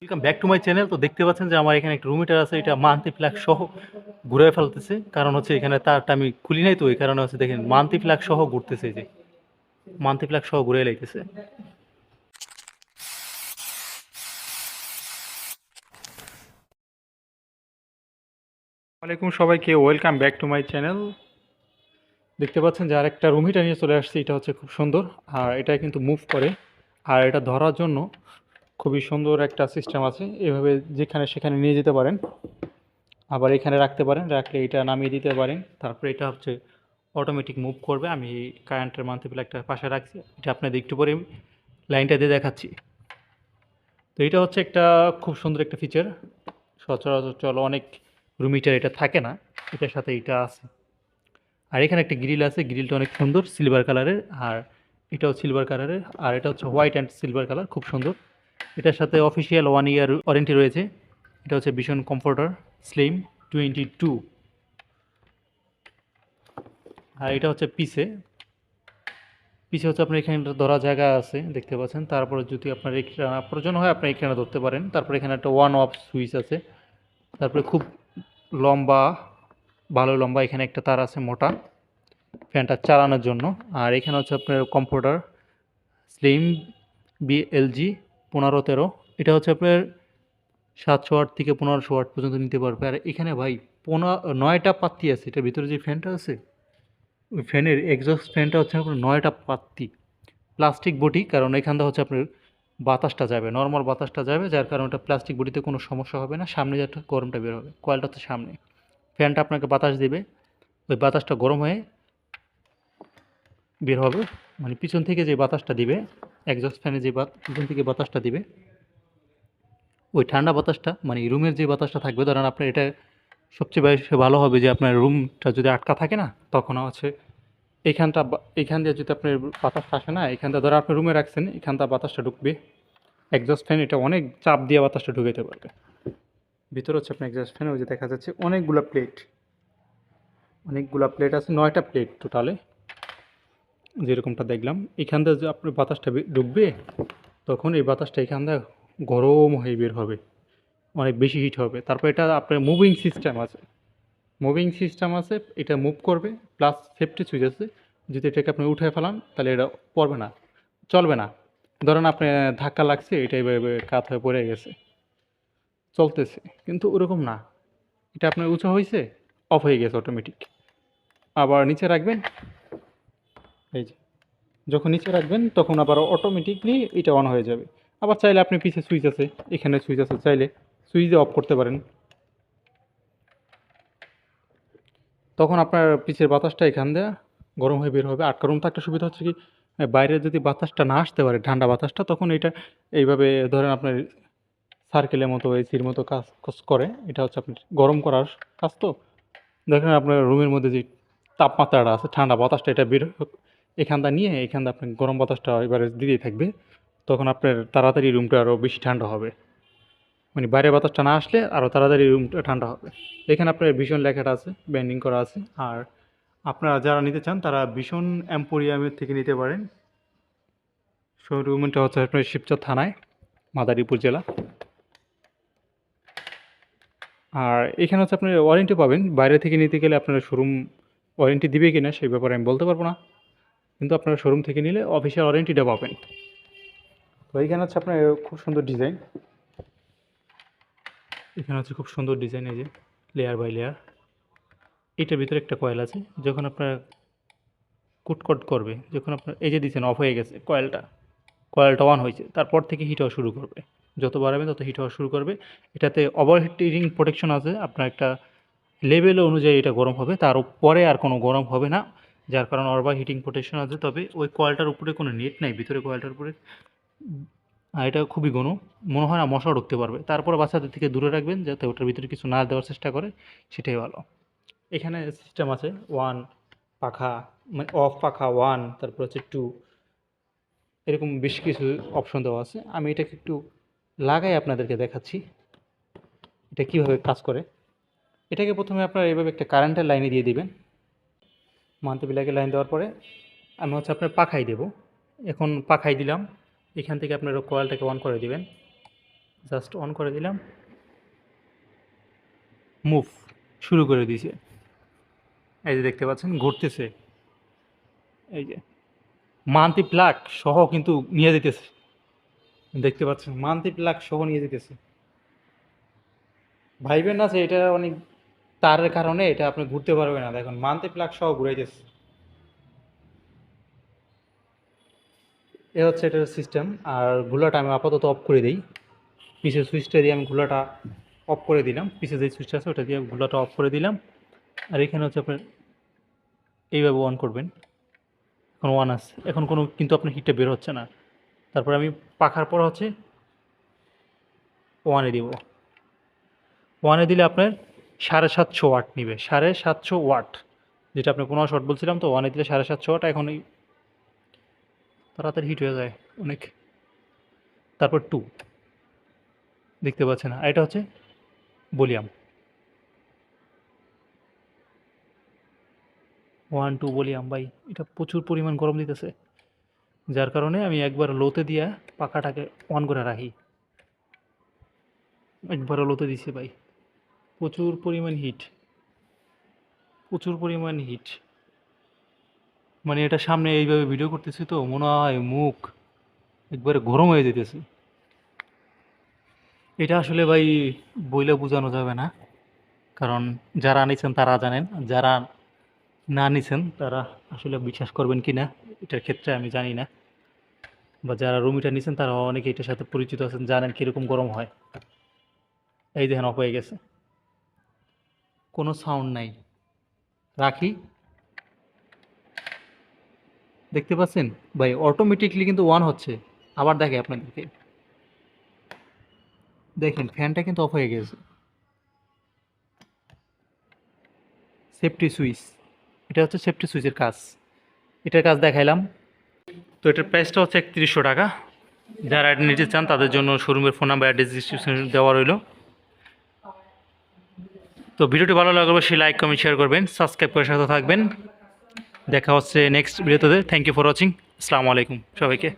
Welcome back to my channel তো দেখতে পাচ্ছেন যে আমার এখানে একটা রুম হিটার আছে, এটা মান্থলি ফ্ল্যাগ সহ ঘুরে ফেলতেছে। কারণ হচ্ছে এখানে তারটা আমি খুলি নাই তো এই কারণে হচ্ছে দেখেন মান্থলি ফ্ল্যাগ সহ ঘুরতেছে যে। মান্থলি ফ্ল্যাগ সহ ঘুরে লাইতেছে। ওয়ালাইকুম সবাইকে welcome back to my channel দেখতে পাচ্ছেন যে রুম হিটার নিয়ে চলে আসছে, এটা হচ্ছে খুব সুন্দর। আর এটা কিন্তু মুভ করে। আর এটা ধরার জন্য খুবই সুন্দর একটা সিস্টেম আছে। এভাবে যেখানে সেখানে নিয়ে যেতে পারেন। আবার এখানে রাখতে পারেন, রাখলে এটা নামিয়ে দিতে পারেন। তারপরে এটা হচ্ছে অটোমেটিক মুভ করবে। আমি কারেন্টের মান্থলি একটা পাশে রাখছি। এটা আপনাদের একটু পরে লাইনটা দিয়ে দেখাচ্ছি। তো এটা হচ্ছে একটা খুব সুন্দর একটা ফিচার সচরাচর অনেক রুম হিটার এটা থাকে না। এটার সাথে এটা আছে। আর এখানে একটা গ্রিল আছে। গ্রিলটা অনেক সুন্দর সিলভার কালারের আর এটাও সিলভার কালারের আর এটা হচ্ছে হোয়াইট অ্যান্ড সিলভার কালার খুব সুন্দর। এটার সাথে অফিসিয়াল ওয়ান ইয়ার ওয়ারেন্টি রয়েছে। এটা হচ্ছে ভীষণ কমফোর্টার স্লিম টোয়েন্টি টু আর এটা হচ্ছে পিসে পিছে হচ্ছে আপনার এখানে ধরা জায়গা আছে, দেখতে পাচ্ছেন। তারপরে যদি আপনার এখানে প্রয়োজন হয়, আপনি এখানে ধরতে পারেন। তারপরে এখানে একটা ওয়ান অফ সুইচ আছে। তারপরে খুব লম্বা, ভালো লম্বা এখানে একটা তার আছে মোটা ফ্যানটা চালানোর জন্য। আর এখানে হচ্ছে আপনার কম্পিউটার স্লিম বিএলজি পনেরো তেরো, এটা হচ্ছে আপনার সাতশো আট থেকে পনেরোশো ওয়াট পর্যন্ত নিতে পারবে। আর এখানে ভাই পনেরো, নয়টা পাত্তি আছে, এটার ভিতরে যে ফ্যানটা আছে, ওই ফ্যানের এক্সস্ট ফ্যানটা হচ্ছে আপনার নয়টা পাত্তি। প্লাস্টিক বটি কারণ এখানটা হচ্ছে আপনার বাতাসটা যাবে নর্মাল বাতাসটা যাবে, যার কারণে ওটা প্লাস্টিক বডিতে কোনো সমস্যা হবে না, সামনে যেটা গরমটা বের হবে, কয়েলটা হচ্ছে সামনে। ফ্যানটা আপনাকে বাতাস দেবে, ওই বাতাসটা গরম হয়ে বের হবে মানে পিছন থেকে যে বাতাসটা দিবে একজস্ট ফ্যানে যে বাত পিছন থেকে বাতাসটা দিবে, ওই ঠান্ডা বাতাসটা মানে রুমের যে বাতাসটা থাকবে, ধরেন আপনার এটা সবচেয়ে বেশি ভালো হবে যে আপনার রুমটা যদি আটকা থাকে না, তখন হচ্ছে এইখানটা এইখান দিয়ে যদি আপনার বাতাসটা আসে না এখানটা ধরো আপনি রুমে রাখছেন এখানটা বাতাসটা ঢুকবে। একজস্ট ফ্যান, এটা অনেক চাপ দিয়ে বাতাসটা ঢুকাইতে পারবে। ভিতরে হচ্ছে আপনার একজস্ট ফ্যান, ওই যে দেখা যাচ্ছে অনেকগুলো প্লেট অনেকগুলো প্লেট আছে, নয়টা প্লেট টোটালে। যেরকমটা দেখলাম, এখান দিয়ে যে আপনার বাতাসটা বে- ঢুকবে তখন এই বাতাসটা এখান দিয়ে গরম হয়ে বের হবে, অনেক বেশি হিট হবে। তারপর এটা আপনার মুভিং সিস্টেম আছে। মুভিং সিস্টেম আছে, এটা মুভ করবে প্লাস সেফটি সুইচ আছে। যদি এটাকে আপনি উঠে ফেলান, তাহলে এটা পড়বে না, চলবে না। ধরেন আপনি ধাক্কা লাগছে, এটা এভাবে কাত হয়ে পড়ে গেছে। চলতেছে, কিন্তু ওরকম না। এটা আপনার উঁচু হয়েছে অফ হয়ে গেছে অটোমেটিক আবার নিচে রাখবেন এই যে, যখন নিচে রাখবেন তখন আবার অটোমেটিকলি এটা অন হয়ে যাবে। আবার চাইলে আপনি পিছে সুইচ আছে, এখানে সুইচ আছে, চাইলে সুইচ অফ করতে পারেন। তখন আপনার পিছের বাতাসটা এখান দিয়ে গরম হয়ে বের হবে। আটকা রুম থাকতে সুবিধা হচ্ছে কি, বাইরে যদি বাতাসটা না আসতে পারে, ঠান্ডা বাতাসটা, তখন এটা এইভাবে ধরেন আপনার সার্কেলের মতো এসির মতো কাজ করে। এটা হচ্ছে আপনার গরম করার কাজ তো। দেখেন আপনার রুমের মধ্যে যে তাপমাত্রাটা আছে, ঠান্ডা বাতাসটা এটা বের এখানটা নিয়ে, এখানটা আপনার গরম বাতাসটা এবারে দিতেই থাকবে। তখন আপনার তাড়াতাড়ি রুমটা আরও বেশি ঠান্ডা হবে। মানে বাইরে বাতাসটা না আসলে আরও তাড়াতাড়ি রুমটা ঠান্ডা হবে। এখানে আপনার ভীষণ লেখাটা আছে ব্যান্ডিং করা আছে। আর আপনারা যারা নিতে চান, তারা ভীষণ এম্পোরিয়ামের থেকে নিতে পারেন। শোরুমটা হচ্ছে আপনার শিবচর থানায়, মাদারীপুর জেলা। আর এখানে হচ্ছে আপনার ওয়ারেন্টি পাবেন। বাইরে থেকে নিতে গেলে আপনার শোরুম ওয়ারেন্টি দিবে কি না সেই ব্যাপারে আমি বলতে পারব না। কিন্তু আপনারা শোরুম থেকে নিলে অফিসিয়াল ওয়ারেন্টিটা পাবেন। তো এইখানে হচ্ছে আপনার খুব সুন্দর ডিজাইন এখানে হচ্ছে খুব সুন্দর ডিজাইন এই যে লেয়ার বাই লেয়ার এটার ভিতরে একটা কয়েল আছে যখন আপনার কুটকট করবে যখন আপনার এই যে দিচ্ছেন অফ হয়ে গেছে কয়েলটা কয়েলটা অন হয়েছে তারপর থেকে হিট হওয়া শুরু করবে। যত বাড়াবেন তত হিট হওয়া শুরু করবে। এটাতে ওভার হিটিং প্রোটেকশন আছে আপনার একটা লেভেল অনুযায়ী এটা গরম হবে তার পরে আর কোনো গরম হবে না। যার কারণে ওভার হিটিং প্রোটেকশন আছে, তবে ওই কয়েলটার উপরে কোনো নেট নাই, ভিতরে কয়েলটার উপরে। আর এটা খুবই গণ মনে হয় না মশা ঢুকতে পারবে। তারপরে বাচ্চাদের থেকে দূরে রাখবেন যাতে ওটার ভিতরে কিছু না দেওয়ার চেষ্টা করে, সেটাই ভালো। এখানে সিস্টেম আছে ওয়ান পাখা মানে অফ পাখা ওয়ান তারপর হচ্ছে টু এরকম বেশ কিছু অপশন দেওয়া আছে। আমি এটাকে একটু লাগাই আপনাদেরকে দেখাচ্ছি। এটা কীভাবে কাজ করে? এটাকে প্রথমে আপনারা এইভাবে একটা কারেন্টের লাইনে দিয়ে দিবেন। মান্থলি বিলাকে লাইন দেওয়ার পরে আমি হচ্ছে আপনার পাখাই দেব। এখন পাখাই দিলাম। এখান থেকে আপনার কয়েলটাকে অন করে দিবেন। জাস্ট অন করে দিলাম। মুভ শুরু করে দিয়েছে। এই যে দেখতে পাচ্ছেন, ঘুরতেছে। এই যে মান্তি প্লাগ সহ কিন্তু নিয়ে যেতেছে। দেখতে পাচ্ছেন মান্তি প্লাগ সহ নিয়ে যেতেছে। ভাইবেন যে এটা অনেক তারের কারণে এটা আপনি ঘুরতে পারবেন না। দেখুন, মান্তি প্লাগ সহ ঘুরাইতেছে। এ হচ্ছে এটার সিস্টেম আর ঘোলাটা আমি আপাতত অফ করে দিই। পিছের সুইচটা দিয়ে আমি ঘোলাটা অফ করে দিলাম। পিছে যে সুইচটা আছে, ওটা দিয়ে ঘোলাটা অফ করে দিলাম। আর এখানে হচ্ছে আপনার এইভাবে অন করবেন। এখন ওয়ান আছে। এখন কোনো, কিন্তু আপনার হিটটা বের হচ্ছে না। তারপর আমি পাখার পর হচ্ছে ওয়ানে দিব। ওয়ানে দিলে আপনার সাড়ে সাতশো ওয়াট নিবে, সাড়ে সাতশো ওয়াট। যেটা আপনি পনেরো শট বলছিলাম তো, ওয়ানে দিলে সাড়ে সাতশো ওয়াট, এখন তাড়াতাড়ি হিট হয়ে যায় অনেক। তারপর টু দেখতে পাচ্ছেন, আর এটা হচ্ছে বলিয়াম ওয়ান টু বলিয়াম ভাই, এটা প্রচুর পরিমাণ গরম দিতেছে। যার কারণে আমি একবার লোতে দিয়া পাখাটাকে অন করে রাখি। একবার লোতে দিছি, ভাই। প্রচুর পরিমাণ হিট প্রচুর পরিমাণ হিট মানে এটা সামনে এইভাবে ভিডিও করতেছি তো, মনে হয় মুখ একবারে গরম হয়ে যেতেছে এটা আসলে ভাই বইলে বোঝানো যাবে না। কারণ যারা নিছেন তারা জানেন, যারা না নিছেন তারা আসলে বিশ্বাস করবেন কি না এটার ক্ষেত্রে আমি জানি না। বা যারা রুমিটা নিছেন তারা অনেকে এটার সাথে পরিচিত আছেন, জানেন কীরকম গরম হয়। এই দেখেন অফ হয়ে গেছে। কোনো সাউন্ড নাই। রাখি। দেখতে পাচ্ছেন? ভাই অটোমেটিকলি কিন্তু ওয়ান হচ্ছে। আবার দেখে আপনাদেরকে। দেখেন ফ্যানটা কিন্তু অফ হয়ে গেছে। সেফটি সুইচ এটা হচ্ছে সেফটি সুইচের কাজ। এটার কাজ দেখাইলাম। তো এটার প্রাইসটা হচ্ছে একত্রিশশো টাকা। যারা নিতে চান, তাদের জন্য শোরুমের ফোন নাম্বার অ্যাড্রেস ডিসক্রিপশন দেওয়া রইল। তো ভিডিওটি ভালো লাগলে অবশ্যই লাইক কমেন্ট শেয়ার করবেন সাবস্ক্রাইব করে সাথে থাকবেন। দেখা হচ্ছে নেক্সট ভিডিওতে। থ্যাংক ইউ ফর ওয়াচিং আসসালামু আলাইকুম সবাইকে।